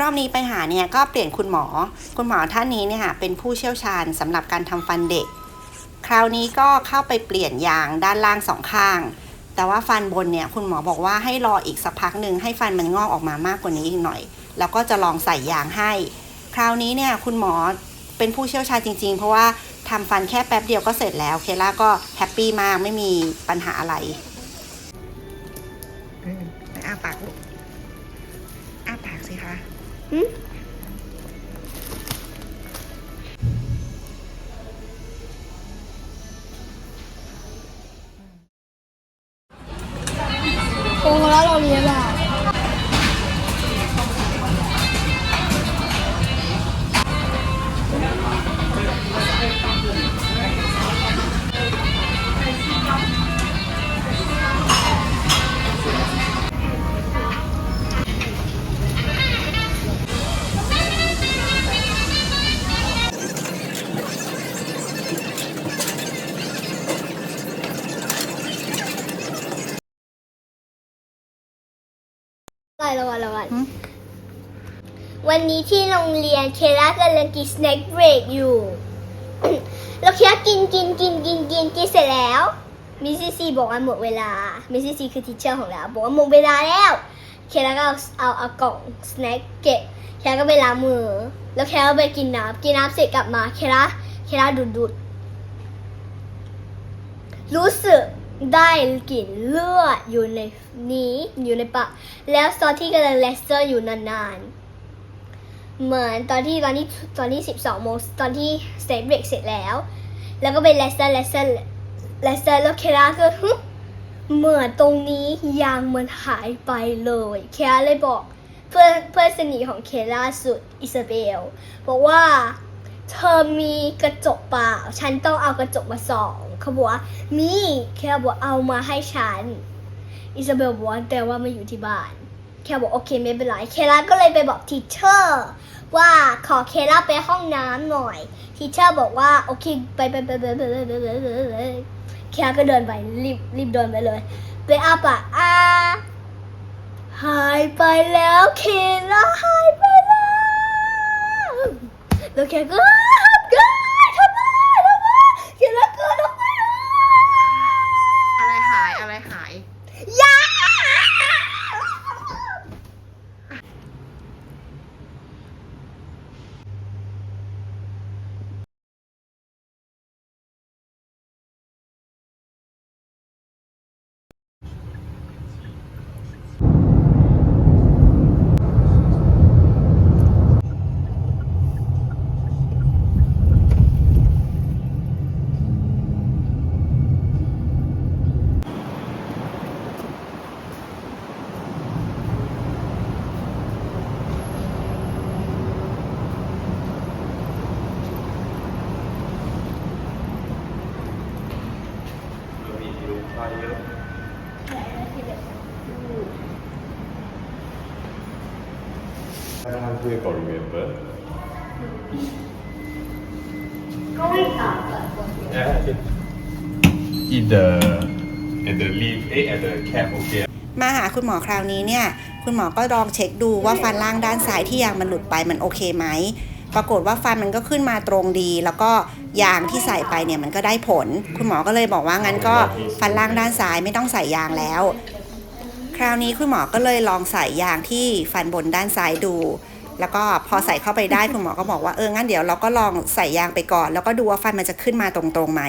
รอบนี้ไปหาเนี่ยก็เปลี่ยนคุณหมอ คุณหมอท่านนี้เนี่ยค่ะเป็นผู้เชี่ยวชาญสำหรับการทำฟันเด็ก คราวนี้ก็เข้าไปเปลี่ยนยางด้านล่างสองข้าง แต่ว่าฟันบนเนี่ยคุณหมอบอกว่าให้รออีกสักพักหนึ่งให้ฟันมันงอกออกมามากกว่านี้อีกหน่อย แล้วก็จะลองใส่ยางให้ คราวนี้เนี่ยคุณหมอเป็นผู้เชี่ยวชาญจริง ๆ เพราะว่าทำฟันแค่แป๊บเดียวก็เสร็จแล้ว เคล่าก็แฮปปี้มากไม่มีปัญหาอะไรอ้าปากลูกอ้าปากสิคะ 嗯。我来老爷子 ไรละวันละวันหืมวันนี้ที่โรงเรียนเคล่ากำลังกินสแน็คเบรกอยู่แล้วเคล่ากินกินกินกินกินกินเสร็จแล้วมิสซิซีบอกว่าหมดเวลามิสซิซีคือทีเชอร์ของเราบอกว่าหมดเวลาแล้วเคล่าก็เอาเอาเอากล่องสแน็คเก็บเคล่าก็ไปล้างมือ แล้วเคล่าไปกินน้ำกินน้ำเสร็จกลับมาเคล่าเคล่าดูดดูดรู้สึก ได้กลิ่นเลือดอยู่ในนี้อยู่ในปากแล้วตอนที่กำลังเลสเตอร์อยู่นานๆ เหมือนตอนที่ตอนที่ตอนที่12โมงตอนที่สเตทเบรกเสร็จแล้ว แล้วก็ไปเลสเตอร์เลสเตอร์เลสเตอร์แล้วเคราก็เหมือนตรงนี้ยางมันหายไปเลยเคราเลยบอกเพื่อนเพื่อนสนิทของเคลาสุดอิซาเบลบอกว่าเธอมีกระจกเปล่า ฉันต้องเอากระจกมาส่อง เขาบอกว่ามีแค่บอกเอามาให้ฉัน อิซาเบลบอกว่าแต่ว่าไม่อยู่ที่บ้าน แค่บอกโอเคไม่เป็นไร เคล่าก็เลยไปบอกทีเชอร์ว่าขอเคล่าไปห้องน้ำหน่อย ทีเชอร์บอกว่าโอเคไปไปไปไปไปไปไปไปไปไปเคล่าก็เดินไปรีบรีบเดินไปเลยไปอาปากอาหายไปแล้วเคล่าหายไปแล้วแล้วแกก็ทำไงทำไมทำไมแกแล้วเกิดทำไม อะไรหายอะไรหาย ยา How do you remember? ก็ไม่ตอบก่อน Yeah. Eat the at the leaf, eh, at the cap, okay. มาหาคุณหมอคราวนี้เนี่ย คุณหมอก็ลองเช็คดูว่าฟันล่างด้านซ้ายที่ยางมันหลุดไปมันโอเคไหม ปรากฏว่าฟันมันก็ขึ้นมาตรงดี แล้วก็ ยางที่ใส่ไปเนี่ยมันก็ได้ผล คุณหมอก็เลยบอกว่างั้นก็ฟันล่างด้านซ้ายไม่ต้องใส่ยางแล้ว คราวนี้คุณหมอก็เลยลองใส่ยางที่ฟันบนด้านซ้ายดู แล้วก็พอใส่เข้าไปได้คุณหมอก็บอกว่าเอองั้นเดี๋ยวเราก็ลองใส่ยางไปก่อน แล้วก็ดูว่าฟันมันจะขึ้นมาตรงๆไหม